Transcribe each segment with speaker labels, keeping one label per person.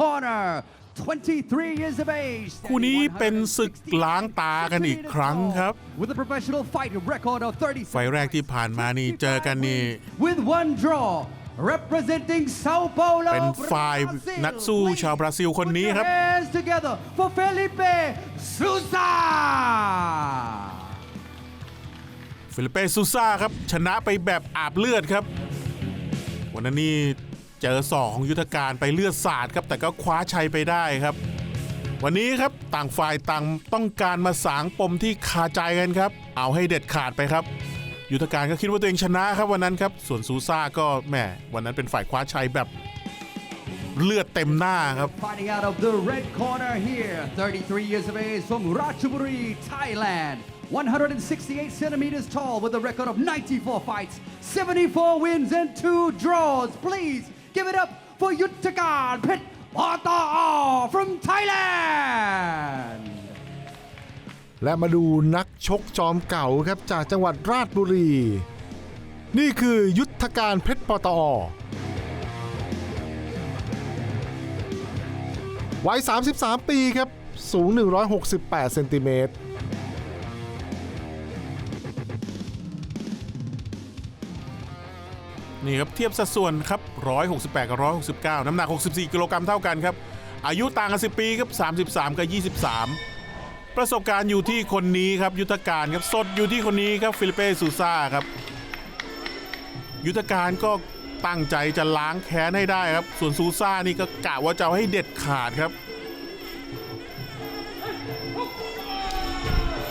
Speaker 1: corner 23 years of age
Speaker 2: คู่นี้เป็นศึกล้างตากันอีกครั้งครับ
Speaker 1: with a professional fight record of 30
Speaker 2: ไฟล์แรกที่ผ่านมานี่เจอกันนี่
Speaker 1: with one draw representing Sao Paulo
Speaker 2: เป็นฝ่าย
Speaker 1: Brazil.
Speaker 2: นักสู้ชาวบราซิลคนนี้ครับ
Speaker 1: Put your hands together for Felipe Sousa
Speaker 2: ฟิลิเปซูซ่าครับ ชนะไปแบบอาบเลือดครับ วันนั้นนี่ เจอศอกของยุทธการไปเลือดสาดครับแต่ก็คว้าชัยไปได้ครับ วันนี้ครับต่างฝ่ายต่างต้องการมาสางปมที่คาใจกันครับ เอาให้เด็ดขาดไปครับ ยุทธการก็คิดว่าตัวเองชนะครับวันนั้นครับ ส่วนซูซ่าก็แหมวันนั้นเป็นฝ่ายคว้าชัยแบบเลือดเต็มหน้าครับ
Speaker 1: Fighting out of the red corner here, 33 years of age from Ratchaburi, Thailand. 168 centimeters tall with a record of 94 fights, 74 wins and 2 draws. Please give it up for Yuttakan Pet Pata from Thailand.
Speaker 3: และมาดูนักชกจอมเก่าครับจากจังหวัดราชบุรี นี่คือยุทธการเพชรปตอวัย 33 ปีครับ สูง 168 เซนติเมตร
Speaker 2: นี่ครับเทียบสัดส่วนครับ168กับ169 น้ำหนัก 64 กิโลกรัมเท่ากันครับ อายุต่างกัน 10 ปีครับ 33 กับ 23 ประสบการณ์อยู่ที่คนนี้ครับ ยุทธการครับ สดอยู่ที่คนนี้ครับ ฟิลิเป้ซูซ่าครับ ยุทธการก็ตั้งใจจะล้างแค้นให้ได้ครับ ส่วนซูซ่านี่ก็กะว่าจะให้เด็ดขาดครับ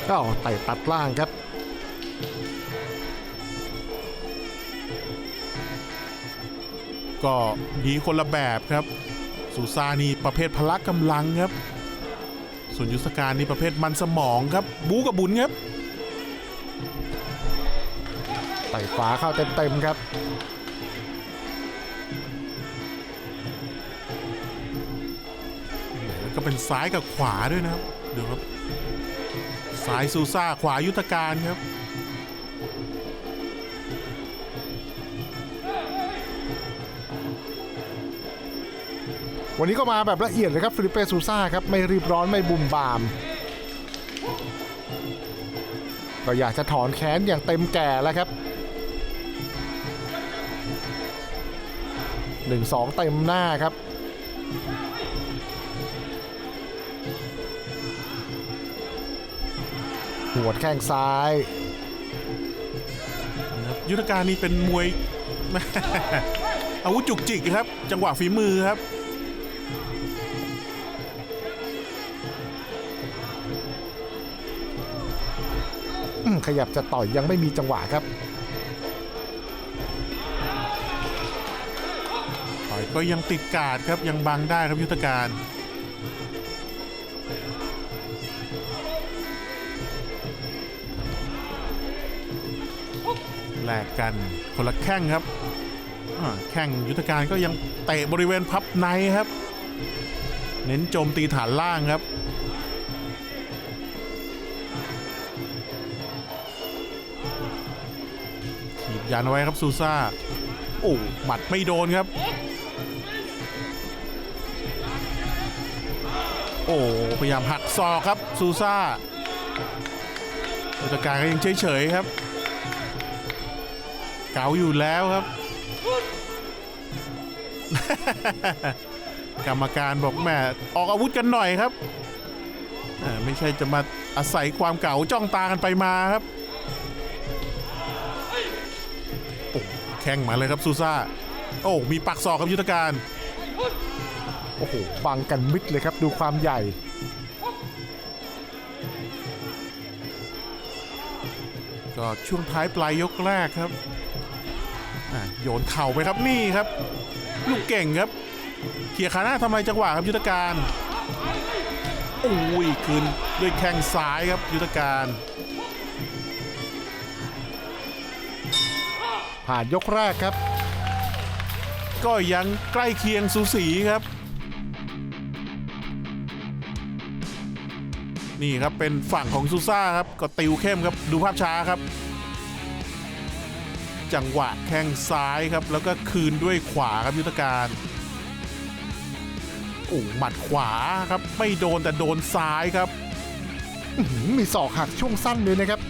Speaker 3: ก็ไต่ตัดล่างครับ
Speaker 2: ก็ดีคนละแบบครับซูซ่านี่ประเภทพละกำลังครับ ส่วนยุทธการนี่ประเภทมันสมองครับ บูกับบุญครับ
Speaker 3: ไต่ขวาเข้าเต็มๆครับ
Speaker 2: แล้วก็เป็นซ้ายกับขวาด้วยนะครับดูครับ ซ้ายซูซ่าขวายุทธการครับ
Speaker 3: วันนี้ก็มาแบบละเอียดเลยครับฟิลิปเปซูซ่าครับไม่รีบร้อนไม่บุ่มบาม ก็อยากจะถอนแขนอย่างเต็มแก่แล้วครับหนึ่งสองเต็มหน้าครับหัวดแข้งซ้าย
Speaker 2: ยุทธการนี่เป็นมวยอาวุธจุกจิกครับ จังหวะฝีมือครับ
Speaker 3: ขยับจะต่อยยังไม่มีจังหวะครับ
Speaker 2: ต่อยก็ยังติดกาดครับยังบังได้ครับยุทธการแลกกันคนละแข้งครับแข้งยุทธการก็ยังเตะบริเวณพับในครับ เน้นโจมตีฐานล่างครับ ยันเอาไว้ครับซูซ่า โอ้หมัดไม่โดนครับ โอ้พยายามหักศอกครับซูซ่าอุตการก็ยังเฉยๆครับ เก๋าอยู่แล้วครับ กรรมการบอกแม่ออกอาวุธกันหน่อยครับ ไม่ใช่จะมาอาศัยความเก่าจ้องตากันไปมาครับ ข้งมาเลยครับซูซ่า โอ้ มีปักศอกครับยุทธการ
Speaker 3: โอ้โห บังกันมิดเลยครับดูความใหญ่
Speaker 2: ก็ช่วงท้ายปลายยกแรกครับ โยนเข่าไปครับนี่ครับ ลูกเก่งครับ เขี่ยขาหน้าทำลายจังหวะครับยุทธการ โอ้ยคืนด้วยแข้งซ้ายครับยุทธการ
Speaker 3: ผ่านยกแรกครับ
Speaker 2: ก็ยังใกล้เคียงสูสีครับ นี่ครับเป็นฝั่งของซูซ่าครับก็ติวเข้มครับดูภาพช้าครับ จังหวะแข้งซ้ายครับ แล้วก็คืนด้วยขวาครับยุทธการโอ้หมัดขวาครับ ไม่โดนแต่โดนซ้ายครับ
Speaker 3: มีศอกหักช่วงสั้นเลยนะครับ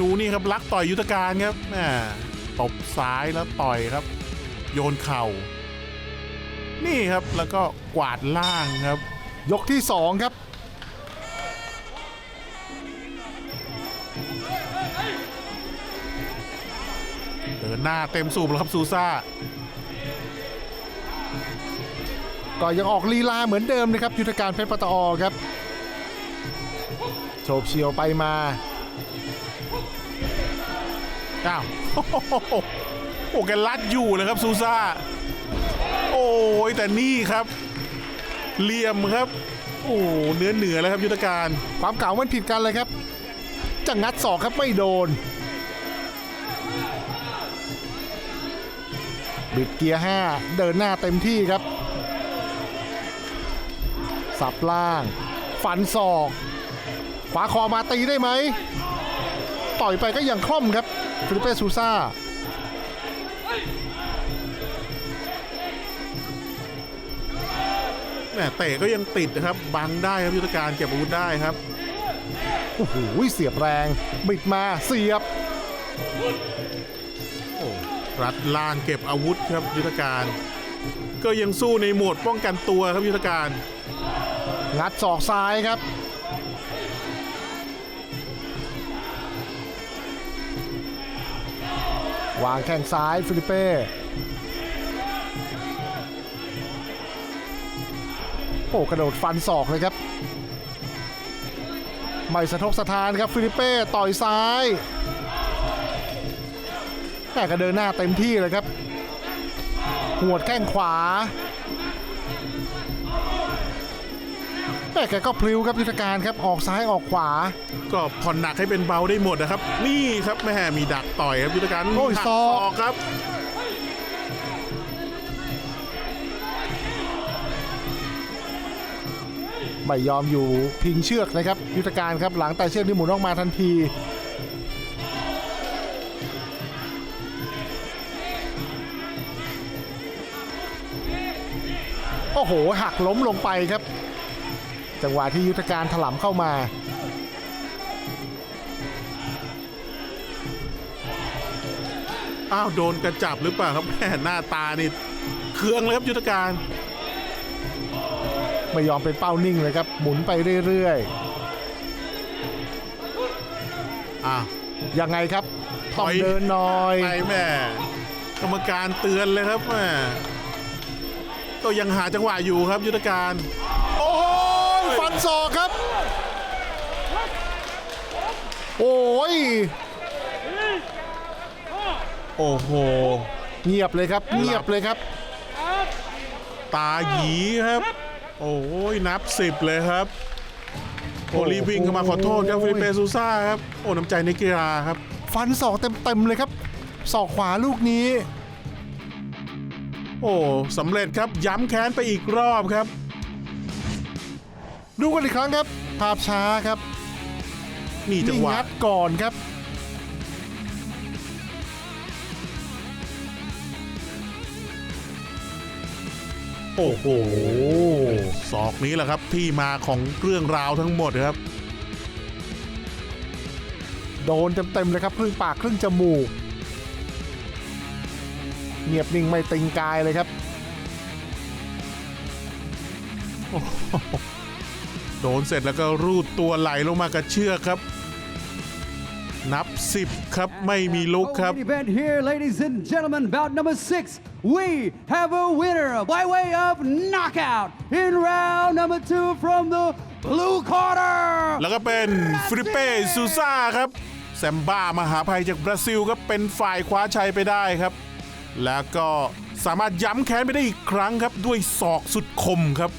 Speaker 2: ดูนี่ครับลักต่อยยุทธการครับแหมตบซ้ายแล้วต่อยครับ โยนเข่า นี่ครับแล้วก็กวาดล่างครับ
Speaker 3: ยกที่สองครับ
Speaker 2: เดินหน้าเต็มสูบแล้วครับซูซ่า
Speaker 3: ก็ยังออกลีลาเหมือนเดิมนะครับ ยุทธการเพชรปตอครับ โฉบเฉียวไปมา
Speaker 2: อ้าวโอ้โหแกลัดอยู่เลยครับซูซ่า โอ้ยแต่นี่ครับเหลี่ยมครับ โอ้เนื้อเหนือแล้วครับยุทธการ
Speaker 3: ความเก่ามันผิดกันเลยครับจะงัดศอกครับไม่โดน บิดเกียร์ 5 เดินหน้าเต็มที่ครับ สับล่างฟันศอกขวาคอมาตีได้ไหม ต่อยไปก็ยังคล่อมครับ ฟิลิเปซูซ่า
Speaker 2: แหมเตะก็ยังติดนะครับ บังได้ครับยุทธการเก็บอาวุธได้ครับ
Speaker 3: โอ้โหเสียบแรง บิดมาเสียบ
Speaker 2: โอ้รัดล่างเก็บอาวุธครับยุทธการ ก็ยังสู้ในโหมดป้องกันตัวครับยุทธการ
Speaker 3: งัดศอกซ้ายครับ วางแข้งซ้ายฟิลิเป้โอ้กระโดดฟันศอกเลยครับ ไม่สะทกสะทานครับฟิลิเป้ต่อยซ้ายแต่ก็เดินหน้าเต็มที่เลยครับ หัวดแข้งขวา ม่แกก็พลิ้วครับยุทธการครับออกซ้ายออกขวา
Speaker 2: ก็ผ่อนหนักให้เป็นเบาได้หมดนะครับ นี่ครับแม่มีดักต่อยครับยุทธการ
Speaker 3: โอ้ย
Speaker 2: หัก
Speaker 3: ศอก
Speaker 2: ครับ
Speaker 3: ไม่ยอมอยู่พิงเชือกนะครับ ยุทธการครับหลังแต่เชือกที่หมุนออกมาทันทีโอ้โหหักล้มลงไปครับ จังหวะที่ยุทธการถลำเข้ามา
Speaker 2: อ้าว โดนกระจับหรือเปล่าครับแม่หน้าตานี่เคืองเลยครับยุทธการ
Speaker 3: ไม่ยอมเป็นเป้านิ่งเลยครับ หมุนไปเรื่อย
Speaker 2: อ้าว
Speaker 3: ๆยังไงครับ
Speaker 2: ถ
Speaker 3: ต้อง
Speaker 2: อย
Speaker 3: เดินหน่อย
Speaker 2: ไปแม่กรรมการเตือนเลยครับแม่ก็ยังหาจังหวะอยู่ครับยุทธการ
Speaker 3: โอ้ย ฟันศอกครับ โอ้ย
Speaker 2: โอ้โห
Speaker 3: เงียบเลยครับ เงียบเลยครับ
Speaker 2: ตาหยีครับ โอ้ยนับสิบเลยครับ โอลีวิ่งเข้ามาขอโทษครับฟิลิปเปซูซ่าครับ โอ้น้ำใจในกีฬาครับ
Speaker 3: ฟันศอกเต็มๆเลยครับศอกขวาลูกนี้
Speaker 2: โอ้สำเร็จครับย้ำแค้นไปอีกรอบครับ
Speaker 3: ดูกันอีกครั้งครับ ภาพช้าครับ
Speaker 2: นี่จัง
Speaker 3: นี่
Speaker 2: หวะ
Speaker 3: งัดก่อนครับ
Speaker 2: โอ้โหศอกนี้แหละครับที่มาของเรื่องราวทั้งหมดครับ
Speaker 3: โดนเต็มๆเลยครับครึ่งปากครึ่งจมูกเงียบนิ่งไม่ติงกายเลยครับ
Speaker 2: โดนเสร็จแล้วก็รูดตัวไหลลงมากับเชือกครับ นับ 10 ครับไม่มีลุกครับ
Speaker 1: Main event here, ladies and gentlemen, bout number six. We have a winner by way of knockout in round number two from the blue corner.
Speaker 2: แล้วก็เป็นฟิลิปเป้ซูซ่าครับ แซมบ้ามหาภัยจากบราซิลครับเป็นฝ่ายคว้าชัยไปได้ครับ แล้วก็สามารถย้ำแค้นไปได้อีกครั้งครับ ด้วยศอกสุดคมครับ